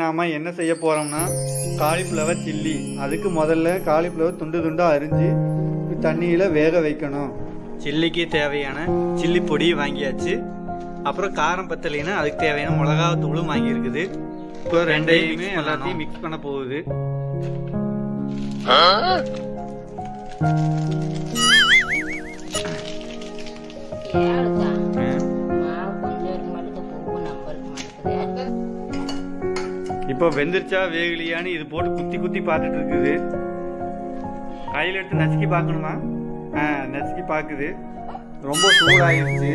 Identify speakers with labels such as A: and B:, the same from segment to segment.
A: நாம என்ன செய்ய போறோம்னா காலிஃப்ளவர் சில்லி அதுக்கு முதல்ல காலிஃப்ளவர் துண்டு துண்டாக அரிஞ்சு தண்ணியில் வேக வைக்கணும். சில்லிக்கு தேவையான சில்லி பொடி வாங்கியாச்சு. அப்புறம் காரம் பத்தலைன்னா அதுக்கு தேவையான மிளகாத்தூளும் வாங்கியிருக்குது. இப்போ ரெண்டையுமே எல்லாத்தையும் மிக்ஸ் பண்ண போகுது.
B: ஏழுதான்
A: இப்போ வெந்துருச்சா வேகலையான்னு இது போட்டு குத்தி குத்தி பார்த்துட்டு இருக்குது கையில் எடுத்து நசுக்கி பார்க்கணுமா? ஆ நசுக்கி பார்க்குது. ரொம்ப சூடாயிருச்சு.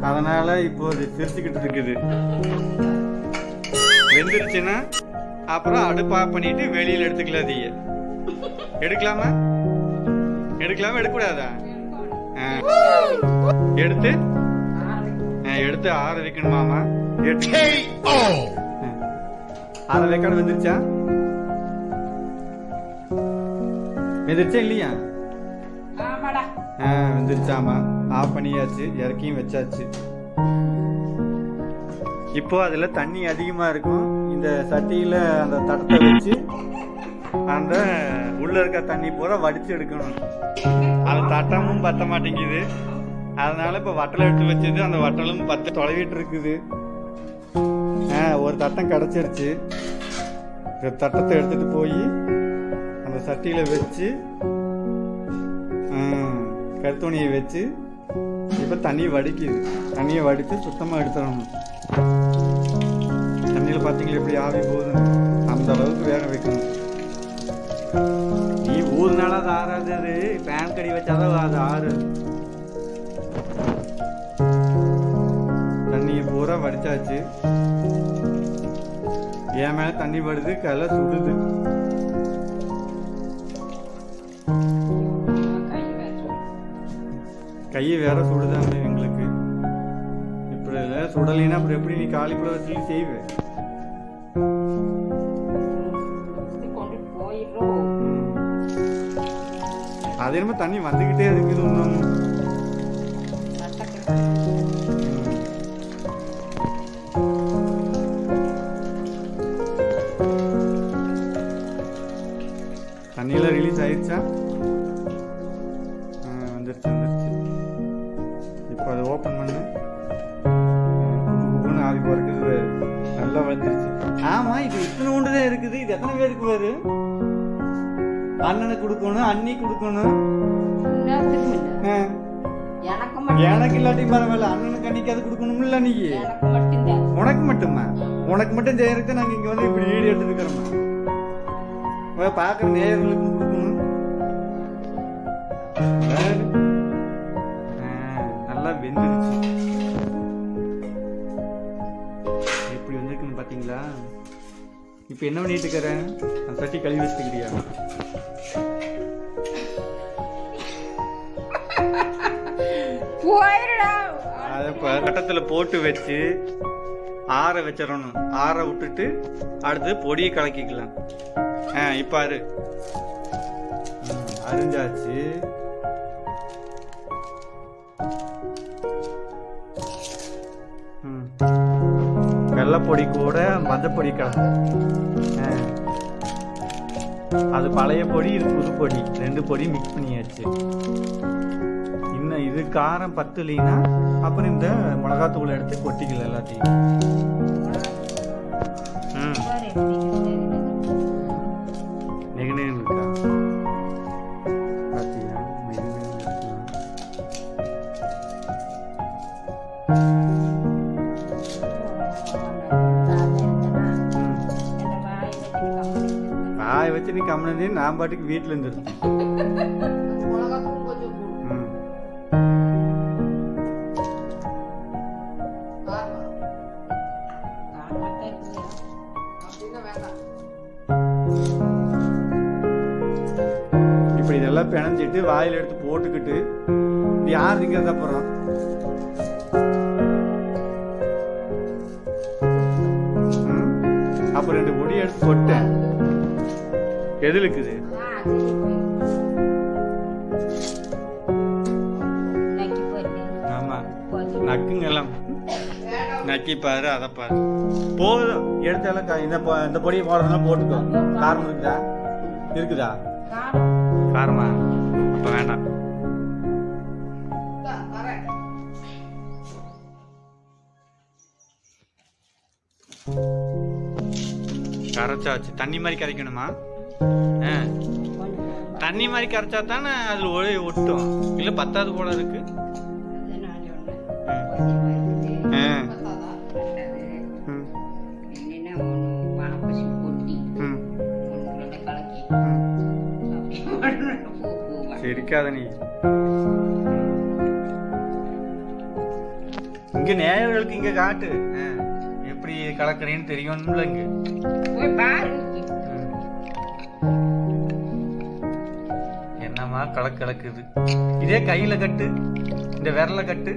A: அதனால் இப்போ அது சிரிச்சுக்கிட்டு இருக்குது வெந்துருச்சுன்னா அப்புறம் அடுப்பாக பண்ணிட்டு வெளியில் எடுத்துக்கலாம் அதைய எடுக்கலாமா? எடுக்கலாமா? எடுக்கக்கூடாதா? ஆ. எடுத்து? ஆ, எடுத்து ஆற வைக்கணுமாமா எடுத்து. ஆற வைக்காடு வந்துருச்சா வெந்துருச்சா இல்லையா? ஆ வெந்துருச்சாமா ஆஃப் பண்ணியாச்சு இறக்கியும் வச்சாச்சு. இப்போ அதில் தண்ணி அதிகமாக இருக்கும். இந்த சட்டியில் அந்த தட்டத்தை வச்சு அந்த உள்ள இருக்க தண்ணி பூரா வடிச்சு எடுக்கணும். அது தட்டமும் பத்த மாட்டேங்குது. அதனால இப்போ வட்டலை எடுத்து வச்சது அந்த வட்டலும் பத்த தொலைவிட்டு இருக்குது. ஆ ஒரு தட்டம் கிடச்சிருச்சு தட்டத்தை எடுத்துகிட்டு போய் அந்த சட்டியில் வச்சு கருத்துணியை வச்சு இப்போ தண்ணி வடிக்குது. தண்ணியை வடித்து சுத்தமாக எடுத்துடணும். தண்ணியில் பார்த்தீங்களா எப்படி ஆவி போகுது அந்த அளவுக்கு வேக வைக்கணும். நீ ஊர்னால அது ஆறாது அது. பேன் கடி வச்சாதான் அது ஆறு. பூரா வடிச்சாச்சு. என் மேல தண்ணி படுது கலை சுடுது. கையை வேற சுடுதாங்க எங்களுக்கு. இப்படி எல்லாம் சுடலைன்னா அப்புறம் எப்படி நீ காலிஃப்ளவர் சில்லி செய்வே. அது என்னமோ தண்ணி வந்துக்கிட்டே இருக்குது இன்னும். தண்ணியெல்லாம் ரிலீஸ் ஆயிடுச்சா? வந்துருச்சு வந்துருச்சு. இப்போ அதை ஓப்பன் பண்ணு. குபுன்னு ஆவி பிறக்குது நல்லா வந்துருச்சு. ஆமா இது இத்தனை உண்டு தான் இருக்குது. இது எத்தனை பேருக்கு பாரு அண்ணனுக்கு கொடுக்கணும் அண்ணி கொடுக்கணும்.
B: எனக்கு
A: இல்லாட்டியும் பரவாயில்ல அண்ணனுக்கு அன்னைக்கு அது கொடுக்கணும்ல நீ உனக்கு மட்டுமா? உனக்கு மட்டும் செய்யறதுக்கு நாங்க இங்க வந்து இப்படி ஈடு எடுத்துருக்கிறோமா பார்க்குற நேயர்களுக்கும் கொடுக்கணும். நல்லா வெந்துருச்சு. எப்படி வந்திருக்குன்னு பாத்தீங்களா இப்போ என்ன பண்ணிட்டு இருக்கிற அந்த சட்டி கழுவி வச்சுக்கிறியா? அதை கட்டத்தில் போட்டு வச்சு ஆற வச்சிடணும். ஆற விட்டுட்டு அடுத்து பொடியை கலக்கிக்கலாம். ஆ இப்போ அரு அரிஞ்சாச்சு. வெள்ளைப்பொடி கூட மஞ்சப்பொடி கலந்து. அது பழைய பொடி இது புது பொடி. ரெண்டு பொடி மிக்ஸ் பண்ணியாச்சு. இன்னும் இது காரம் பத்துலைன்னா அப்புறம் இந்த மிளகாத்தூள் எடுத்து கொட்டிக்கல எல்லாத்தையும். வச்சு நீ கம்முனு நான் பாட்டுக்கு வீட்டில் இருந்துருக்கேன் இப்படி இதெல்லாம் பிணைஞ்சிட்டு வாயில் எடுத்து போட்டுக்கிட்டு யார் திங்கிறது அப்புறம்? அப்போ அப்புறம் ரெண்டு பொடி எடுத்து போட்டேன் எது இருக்குது
B: நக்கி
A: ஆமா. நக்குங்க எல்லாம் நக்கி பாரு அதை பாரு போதும் எடுத்தாலும் க- இந்த இந்த பொடியை போடுறதுலாம் போட்டுக்கோ. காரம் இருக்குதா இருக்குதா?
B: காரமா?
A: அப்போ வேண்டாம். கரைச்சாச்சு. தண்ணி மாதிரி கரைக்கணுமா? தண்ணி மாதிரி கரைச்சா தானே அதில் ஒளி ஒட்டும். இல்லை பத்தாவது போல இருக்கு. சிரிக்காத நீ. இங்க நேயர்களுக்கு இங்க காட்டு. எப்படி கலக்குறேன்னு தெரியும்ல இங்க.
B: போய் பாரு.
A: என்னம்மா கலக்கு கலக்குது இதே கையில கட்டு இந்த விரல கட்டு.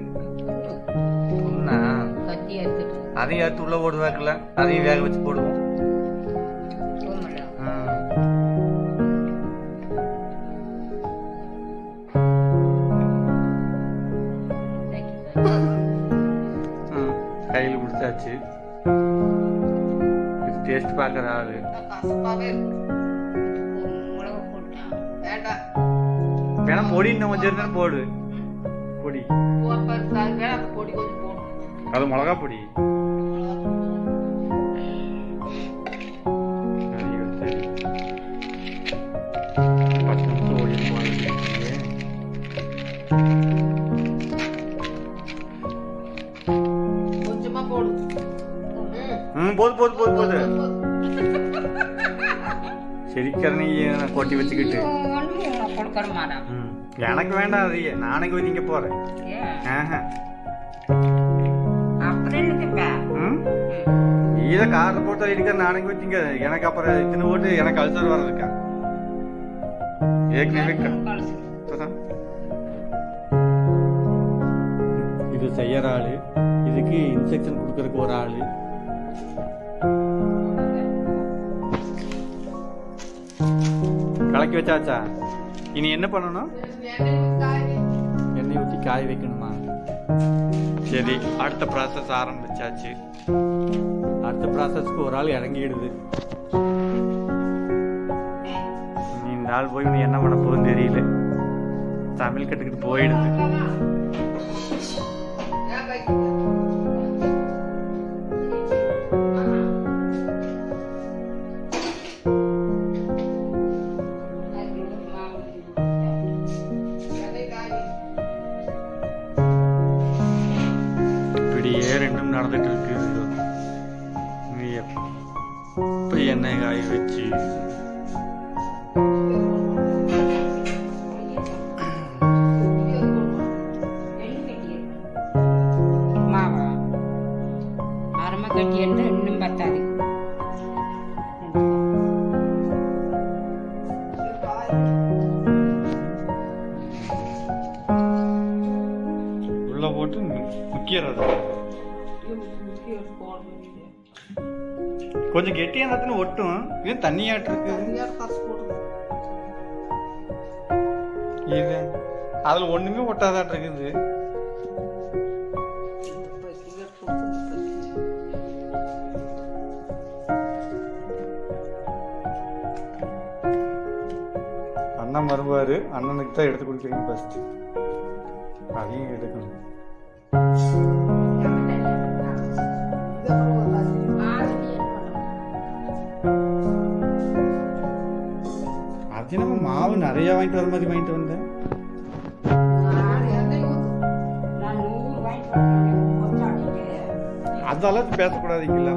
A: அதையும் எடுத்து உள்ள போடுவாக்கல அதையும் வேக வச்சு போடுவோம். கையில குடிச்சாச்சு இது டேஸ்ட் பார்க்குற ஆளு. பொடி இன்னும் கொஞ்சம் இருந்தாலும் போடு. பொடி. அது மிளகா பொடி. சரி, சரி. போது போது போது போது. செரிக்கரணி கொட்டி வச்சுக்கிட்டு ம். எனக்கு வேண்டாம் அது போய் திங்க போறேன். இதை காரில் போட்டு அடிக்கிற நாளைக்கு போய் திங்க எனக்கு அப்புறம் இத்தனை போட்டு எனக்கு அல்சர் வர்றதுக்கா? ஏற்கனவே. இது செய்யற ஆளு இதுக்கு இன்ஸ்ட்ரக்ஷன் கொடுக்கறதுக்கு ஒரு ஆளு. கலக்கி வச்சாச்சா? இனி என்ன பண்ணணும்? எண்ணெய் ஊற்றி காய வைக்கணுமா? சரி அடுத்த ப்ராசஸ் ஆரம்பிச்சாச்சு. அடுத்த ப்ராசஸ்க்கு ஒரு ஆள் இறங்கிடுது. நீ இந்த ஆள் போய் நீ என்ன பண்ண போகுதுன்னு தெரியல. தமிழ் கட்டுக்கிட்டு போயிடுது. காய கொஞ்சம் கெட்டியா இருந்தா ஒட்டும். இது தண்ணியாட்டு இருக்கு. இது அதுல ஒண்ணுமே ஒட்டாதாட்டு இருக்குது. அண்ணன் வருவாரு. அண்ணனுக்கு தான் எடுத்து கொடுக்குறீங்க ஃபர்ஸ்ட் அதையும் எடுக்கணும். அது மாவு நிறைய வாங்கிட்டு வர மாதிரி வாங்கிட்டு வந்தேன் அதெல்லாம் பேசக்கூடாதீங்களா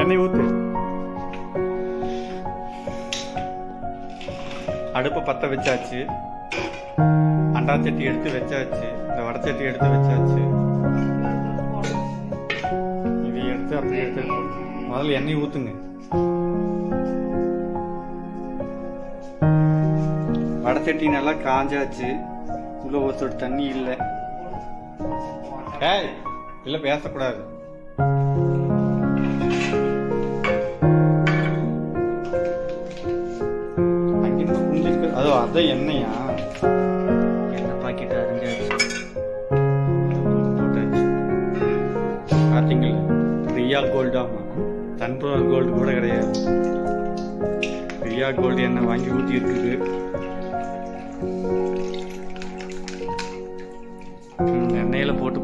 A: எண்ணெய் ஊத்து. அடுப்பை பத்த வச்சாச்சு. அண்டா சட்டி எடுத்து வச்சாச்சு. இந்த வடை சட்டி எடுத்து வச்சாச்சு. இதை எடுத்து அப்படியே எடுத்து முதல்ல எண்ணெய் ஊத்துங்க. மரத்தட்டி நல்லா காஞ்சாச்சு. உள்ள ஒருத்தர் தண்ணி இல்லை. ஏய் இல்லை பேசக்கூடாது. அங்கிருந்து புரிஞ்சிருக்கு அதான் என்னையா எண்ணெய்? பாக்கெட் அரைஞ்சாச்சு போட்டாச்சு பார்த்தீங்களா ரியா கோல்டாமா கோல்டு கூட கிடையாது. ரியா கோல்டு எண்ணெய் வாங்கி ஊற்றி இருக்குது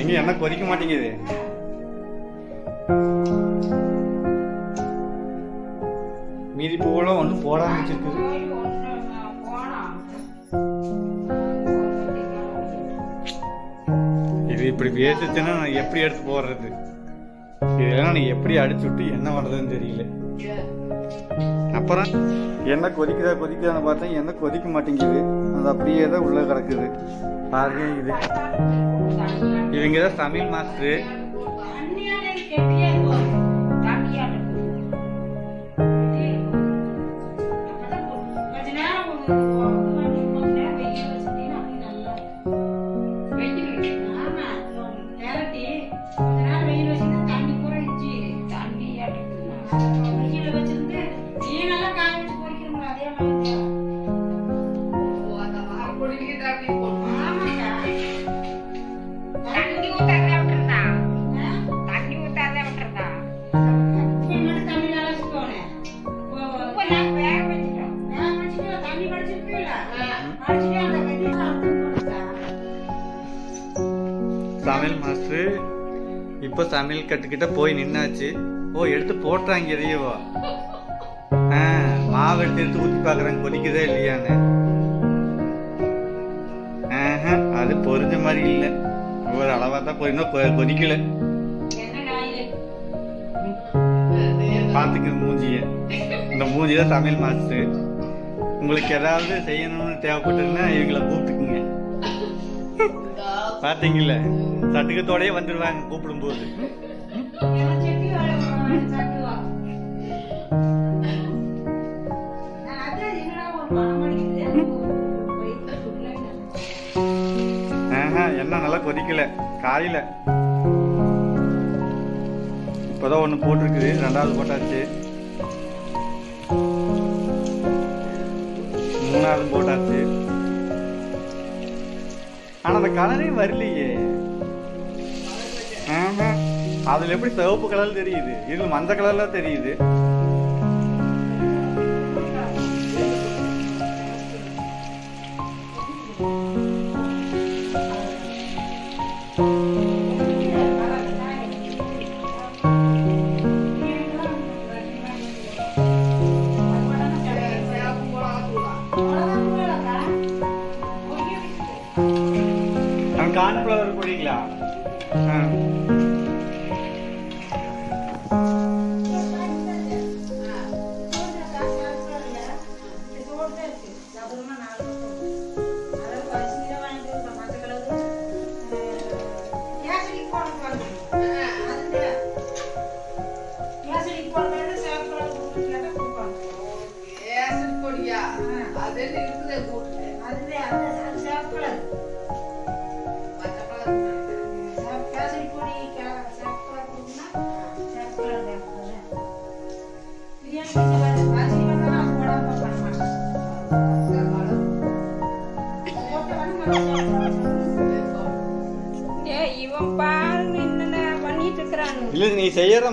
A: எங்க எண்ணெய் கொதிக்க மாட்டேங்குது. மீதி பூவெல்லாம் ஒன்றும் போட ஆரம்பிச்சிருக்குது. இது இப்படி வேத்துச்சுன்னா நான் எப்படி எடுத்து போடுறது? இதெல்லாம் நீ எப்படி அடிச்சு விட்டு என்ன பண்ணுறதுன்னு தெரியல. அப்புறம் எண்ணெய் கொதிக்குதா கொதிக்குதான்னு பார்த்தா எண்ணெய் கொதிக்க மாட்டேங்குது. அது அப்படியே தான் உள்ளே கிடக்குது. பாருங்க இது. இவங்க தான் சமையல் மாஸ்டர் கட்டுக்கிட்ட போய் நின்னாச்சு. ஓ எடுத்து போட்டுறாங்க இதையவோ ஆ மாவு எடுத்து எடுத்து ஊற்றி பார்க்குறாங்க கொதிக்குதா இல்லையான்னு. ஆஹா, அது பொரிஞ்ச மாதிரி இல்லை. ஒரு அளவாக தான் போயிருந்தோம் கொ- கொதிக்கல. பார்த்துக்க மூஞ்சிய. இந்த மூஞ்சி தான் சமையல் மாஸ்டர். உங்களுக்கு ஏதாவது செய்யணும்னு தேவைப்பட்டதுன்னா இவங்கள கூப்பிட்டுக்குங்க. பார்த்தீங்கல்ல சட்டுக்கத்தோடயே வந்துடுவாங்க கூப்பிடும்போது. எண்ணெய் நல்லா கொதிக்கல. காயில. இப்போதான் ஒன்று போட்டிருக்குது. ரெண்டாவது போட்டாச்சு. மூணாவது போட்டாச்சு. ஆனா அந்த கலரே வரலையே. அதுல எப்படி சிவப்பு கலர் தெரியுது? இது மஞ்சள் கலர்ல தெரியுது.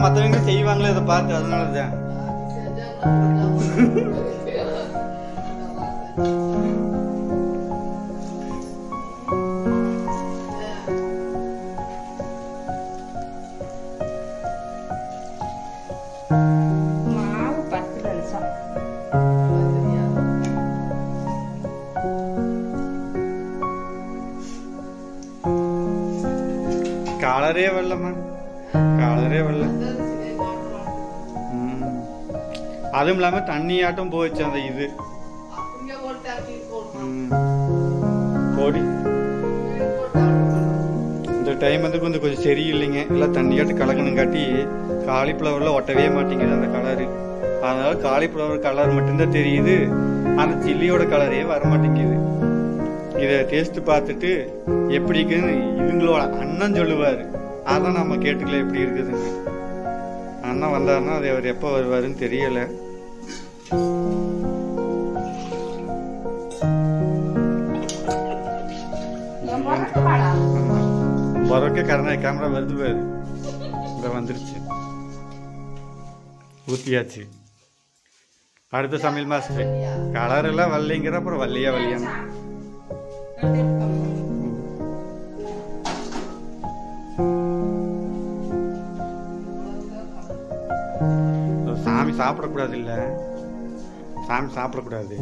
A: மற்றவங்க மத்தவங்க செய்வாங்களே இதை பார்த்து அதனாலதான். தான் ம். அதுவும் இல்லாம தண்ணியாட்டம் போச்சு அந்த இது. பொடி. இந்த டைம் வந்து கொஞ்சம் கொஞ்சம் சரியில்லைங்க. எல்லாம் தண்ணியாட்டு கலக்கணும் காட்டி காலிஃப்ளவரில் ஒட்டவே மாட்டேங்குது அந்த கலரு அதனால காலிஃப்ளவர் கலர் மட்டும்தான் தெரியுது. அந்த சில்லியோட கலரே வர மாட்டேங்குது இதை டேஸ்ட் பார்த்துட்டு எப்படி இருக்குன்னு இவங்களோட அண்ணன் சொல்லுவார். அதான் நம்ம கேட்டுக்கல எப்படி இருக்குதுன்னு. அண்ணன் வந்தாருன்னா அது அவர் எப்போ வருவாருன்னு தெரியலை. பரோக்கே கரண கேமரா வருது பாரு. இந்த வந்துருச்சு. ஊத்தியாச்சு. அடுத்த சமையல் மாஸ்டர் கலர் எல்லாம் வரலைங்கிற அப்புறம் வள்ளியா வள்ளியான்னு சாமி சாப்பிடக்கூடாது இல்லை சாமி சாப்பிடக்கூடாது.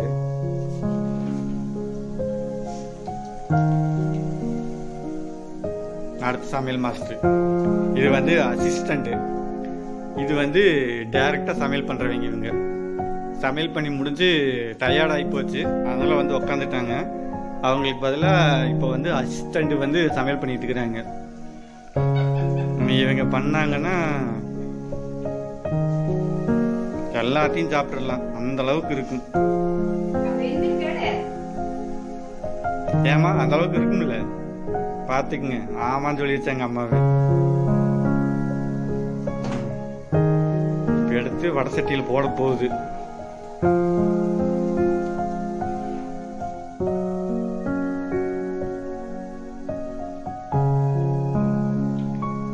A: அடுத்த சமையல் மாஸ்டர் இது வந்து அசிஸ்டண்ட்டு இது வந்து டைரக்டா சமையல் பண்ணுறவங்க இவங்க. சமையல் பண்ணி முடிஞ்சு டயர்டாகி போச்சு. அதனால் வந்து உக்காந்துட்டாங்க. அவங்களுக்கு பதிலாக இப்போ வந்து அசிஸ்டண்ட் வந்து சமையல் பண்ணிட்டு இருக்கிறாங்க. இவங்க பண்ணாங்கன்னா எல்லாத்தையும் சாப்பிட்றலாம் அந்த அளவுக்கு இருக்கும். ஏமா அந்த அளவுக்கு இருக்கும்ல. பாத்துக்குங்க. ஆமான்னு சொல்லி வச்சாங்க அம்மாவே. இப்ப எடுத்து வடை சட்டியில் போட போகுது.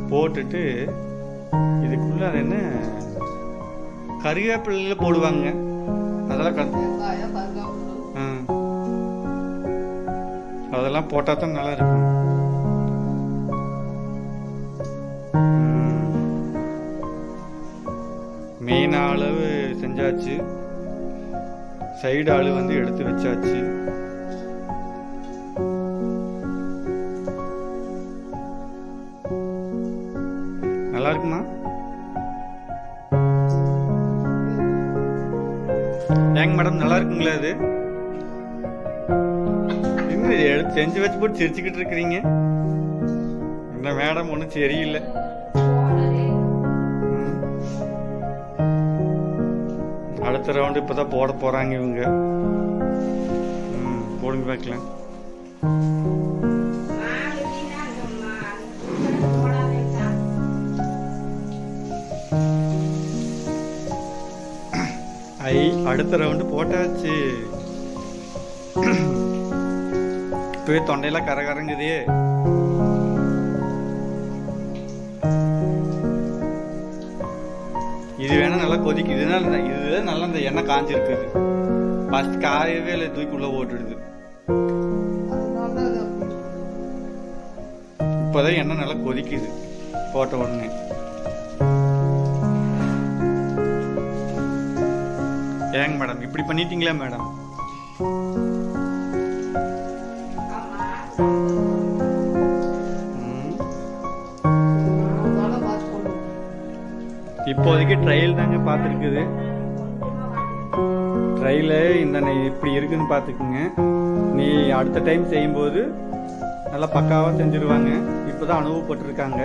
A: போட்டுட்டு இதுக்குள்ள அது என்ன? கறிவேப்பிலையில போடுவாங்க. அதெல்லாம் கண் அதெல்லாம் போட்டா தான் நல்லா இருக்கும் மெயின் அளவு செஞ்சாச்சு. சைடு ஆளு வந்து எடுத்து வச்சாச்சு. செஞ்சு வச்சு போட்டு சிரிச்சுக்கிட்டு இருக்கிறீங்க. இந்த மேடம் ஒன்றும் சரியில்லை. அடுத்த ரவுண்டு இப்பதான் போட போறாங்க இவங்க. ம், போடுங்க பார்க்கலாம். ஐ அடுத்த ரவுண்டு போட்டாச்சு. இப்பவே தொண்டையெல்லாம் கரகரங்குதே இது வேணா நல்லா கொதிக்குது இதனால இது நல்லா இந்த எண்ணெய் காஞ்சிருக்குது. ஃபர்ஸ்ட் காயவே இல்லை தூக்கி உள்ள போட்டுடுது. இப்போதான் எண்ணெய் நல்லா கொதிக்குது. போட்ட உடனே. ஏங்க மேடம் இப்படி பண்ணிட்டீங்களா மேடம்? இப்போதைக்கு ட்ரையல் தாங்க பார்த்துருக்குது. ட்ரையல் இந்த இப்படி இருக்குன்னு பார்த்துக்குங்க. நீ அடுத்த டைம் செய்யும்போது நல்லா பக்காவாக செஞ்சுருவாங்க. இப்போ தான் அனுபவப்பட்டிருக்காங்க.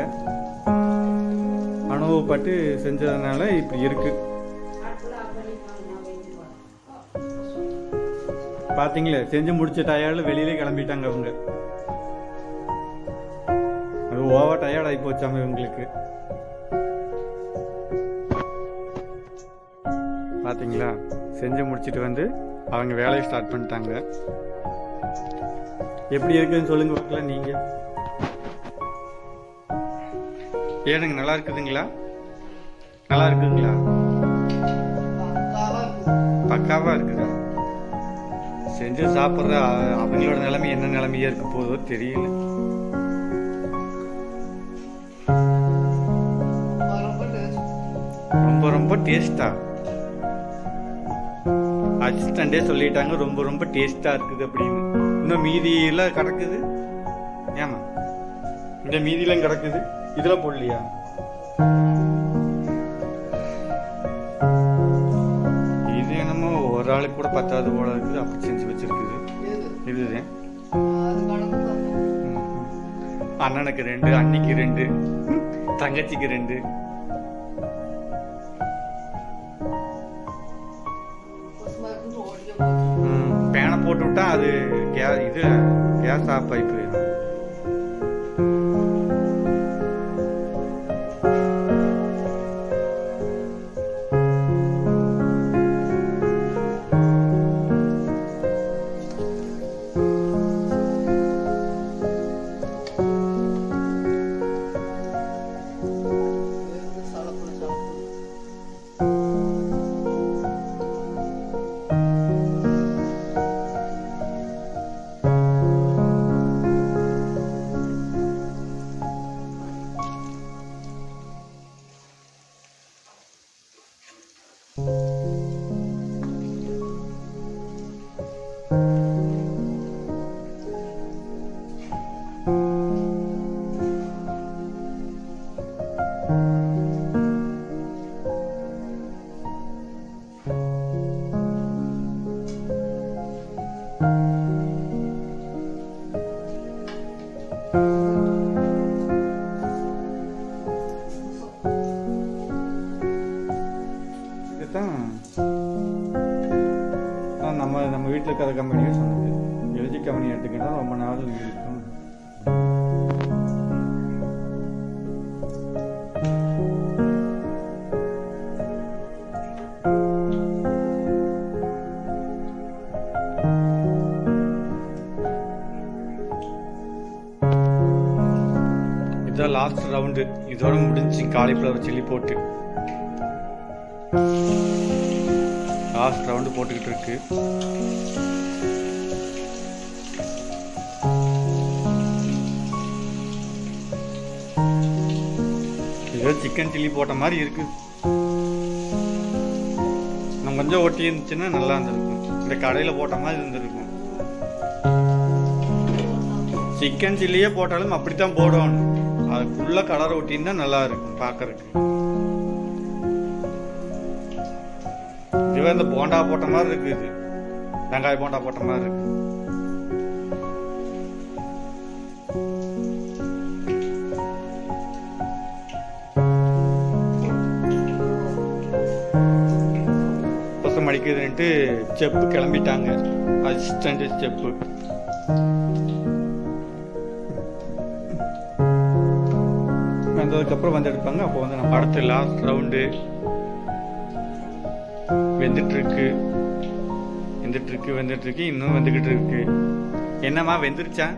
A: அனுபவப்பட்டு செஞ்சதுனால இப்படி இருக்கு. பார்த்தீங்களே செஞ்சு முடிச்ச டயர்டில் வெளியிலே கிளம்பிட்டாங்க அவங்க. அது ஓவர் டயர்ட் ஆகி போச்சாம இவங்களுக்கு. பாத்தீங்களா? செஞ்சு முடிச்சிட்டு வந்து அவங்க வேலையை ஸ்டார்ட் பண்ணிட்டாங்க. எப்படி இருக்குன்னு சொல்லுங்க பார்க்கலாம் நீங்க. ஏனுங்க நல்லா இருக்குதுங்களா? நல்லா இருக்குங்களா பக்காவா இருக்குதா? செஞ்சு சாப்பிட்ற அவங்களோட நிலைமை என்ன நிலைமையா இருக்க போதோ தெரியல. ரொம்ப ரொம்ப டேஸ்டா அசிஸ்டண்டே சொல்லிட்டாங்க. ரொம்ப ரொம்ப டேஸ்டா இருக்குது அப்படின்னு. இன்னும் மீதி எல்லாம் கிடக்குது. ஏமா இந்த மீதியெல்லாம் கிடக்குது. இதெல்லாம் போடலையா? இது என்னமோ ஒரு ஆளுக்கு கூட பத்தாவது போல இருக்குது. அப்படி செஞ்சு வச்சிருக்குது. இதுதான். அண்ணனுக்கு ரெண்டு அன்னிக்கு ரெண்டு தங்கச்சிக்கு ரெண்டு. பேனை போட்டு விட்டா அது கே இது கேஸ் ஆஃப் ஆகி போயிடும் இதுதான் இதோட முடிஞ்சு காலிஃப்ளவர் சில்லி போட்டு. லாஸ்ட் ரவுண்டு போட்டுக்கிட்டு இருக்கு. ஏதோ சிக்கன் சில்லி போட்ட மாதிரி இருக்கு. நம்ம கொஞ்சம் ஒட்டி இருந்துச்சுன்னா நல்லா இருந்திருக்கும். இந்த கடையில் போட்ட மாதிரி இருந்திருக்கும். சிக்கன் சில்லியே போட்டாலும் அப்படித்தான் போடணும். ஃபுல்லா கலர் ஒட்டின்னா நல்லா இருக்கும் பார்க்கறதுக்கு. இதுவே இந்த போண்டா போட்ட மாதிரி இருக்கு இது. வெங்காய போண்டா போட்ட மாதிரி இருக்கு. பசம் அடிக்குதுன்ட்டு செப்பு கிளம்பிட்டாங்க. அசிஸ்டன்ட் செப்பு. அதுக்கப்புறம் வந்து எடுப்பாங்க. அப்போ வந்து நம்ம அடுத்த லாஸ்ட் ரவுண்டு வெந்துட்டு இருக்கு வெந்துட்டு இருக்கு வெந்துட்டு இருக்கு இன்னும் வெந்துகிட்டு இருக்கு என்னம்மா வெந்துருச்சா?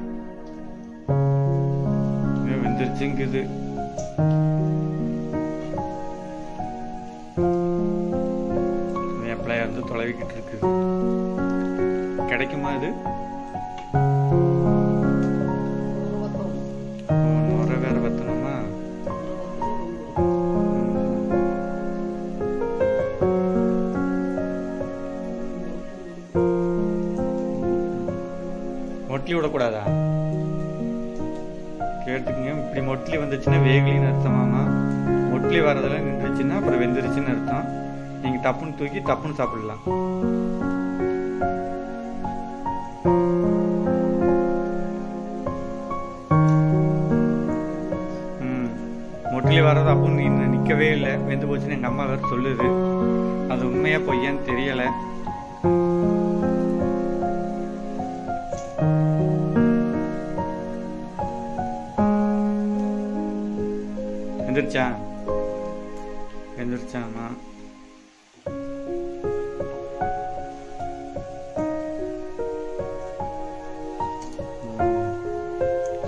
A: வெந்துருச்சுங்குது. வேப்பிலையா இருந்து தொலைவிக்கிட்டு இருக்கு கிடைக்குமா இது? மொட்லி விடக்கூடாதா கேட்டுக்குங்க. இப்படி மொட்லி வந்துச்சுன்னா வேகலின்னு அர்த்தமாமா மொட்லி வரதெல்லாம் நின்றுச்சுன்னா அப்புறம் வெந்துருச்சுன்னு அர்த்தம். நீங்க டப்புன்னு தூக்கி டப்புன்னு சாப்பிடலாம். ம். மொட்லி வர்றது அப்போ நீ நிற்கவே இல்லை. வெந்து போச்சுன்னு எங்கள் அம்மா வேறு சொல்லுது. அது உண்மையாக பொய்யான்னு தெரியலை. எந்திரிச்சா? எந்திரிச்சாமா?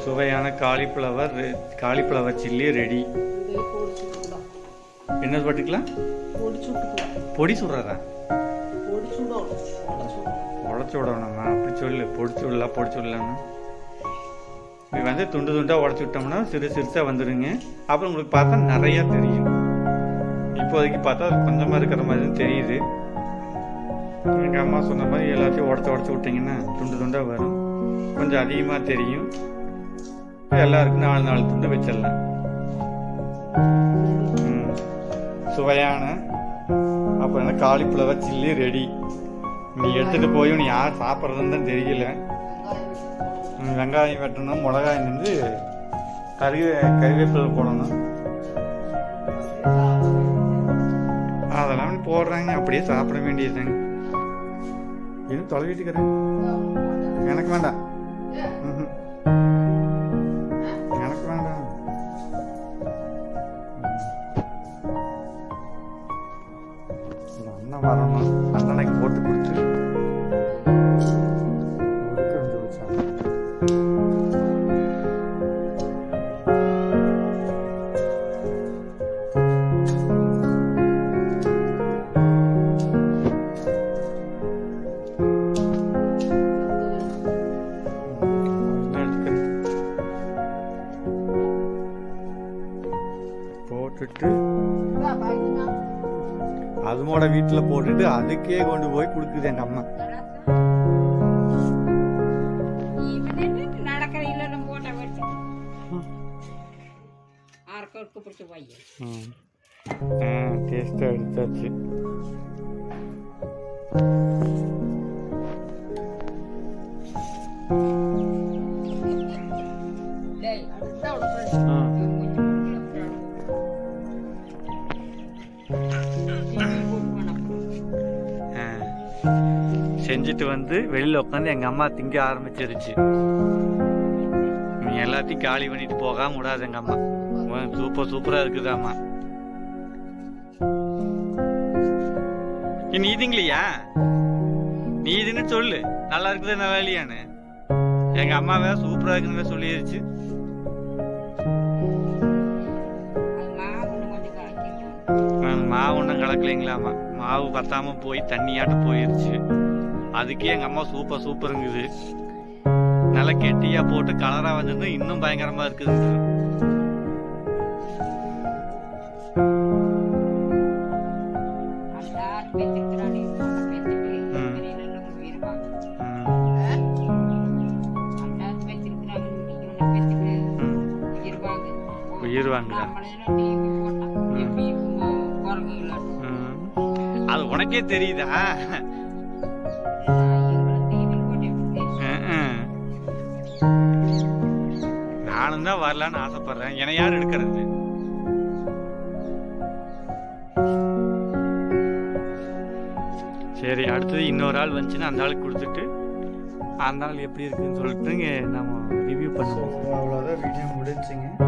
A: சுவையான காலிஃப்ளவர் காலிஃப்ளவர் சில்லி ரெடி. என்ன போட்டுக்கலாம்? பொடி சுடுறதா? உடச்சி விடணுமா? அப்படி சொல்லு. பொடிச்சு விடலாம் பொடிச்சு விடலான்னு இது வந்து துண்டு துண்டாக உடச்சி விட்டோம்னா சிறு சிறுசாக வந்துடுங்க அப்புறம் உங்களுக்கு பார்த்தா நிறையா தெரியும். இப்போதைக்கு பார்த்தா கொஞ்சமாக இருக்கிற மாதிரி தெரியுது. எங்கள் அம்மா சொன்ன மாதிரி எல்லாத்தையும் உடச்சி உடச்சி விட்டிங்கன்னா துண்டு துண்டாக வரும். கொஞ்சம் அதிகமாக தெரியும். எல்லாருக்கும் நாலு நாலு துண்டு வச்சிடலாம். சுவையான அப்புறம் என்ன காலிஃப்ளவர் சில்லி ரெடி. நீ எடுத்துகிட்டு போய் நீ யார் சாப்பிட்றதுன்னு தான் தெரியல. வெங்காயம் வெட்டணும் மிளகாய் வந்து கருவே கருவேப்பிலை போடணும். அதெல்லாம் போடுறாங்க. அப்படியே சாப்பிட வேண்டியதுதாங்க. இன்னும் தொலைவிட்டுக்கிறேன். எனக்கு வேண்டாம். எனக்கு வேண்டாம். அண்ணன் வரணும். அண்ணனுக்கு போட்டு கொடுத்து அதுக்கே கொண்டு போய் கொடுக்குது எங்கள் அம்மா.
B: நடக்கிற இல்லை
A: செஞ்சுட்டு வந்து வெளியில் உட்காந்து எங்கள் அம்மா திங்க ஆரம்பிச்சிருச்சு. நீ எல்லாத்தையும் காலி பண்ணிட்டு போகாம விடாது எங்கள் அம்மா. சூப்பர் சூப்பராக இருக்குதாம்மா நீ இதுங்களையா நீ இதுன்னு சொல்லு. நல்லா இருக்குது நல்லா இல்லையான்னு எங்கள் அம்மாவே சூப்பராக இருக்குன்னு சொல்லிடுச்சு மாவு ஒன்றும் கலக்கலைங்களாம்மா. மாவு பத்தாம போய் தண்ணியாட்ட போயிருச்சு. அதுக்கே எங்கள் அம்மா சூப்பர் சூப்பருங்குது நல்லா கெட்டியா போட்டு கலரா வந்திருந்து இன்னும் பயங்கரமா இருக்குது உயிர் வாங்குதா? ம். அது உனக்கே தெரியுதா? வரலான்னு ஆசைப்படுறேன். என்னை யார் எடுக்கிறது? சரி அடுத்தது இன்னொரு ஆள் வந்துச்சுன்னா அந்த ஆளுக்கு கொடுத்துட்டு அந்த ஆள் எப்படி இருக்குன்னு சொல்லிட்டுங்க நம்ம ரிவ்யூ பண்ணுவோம். அவ்வளோதான் வீடியோ முடிஞ்சுங்க.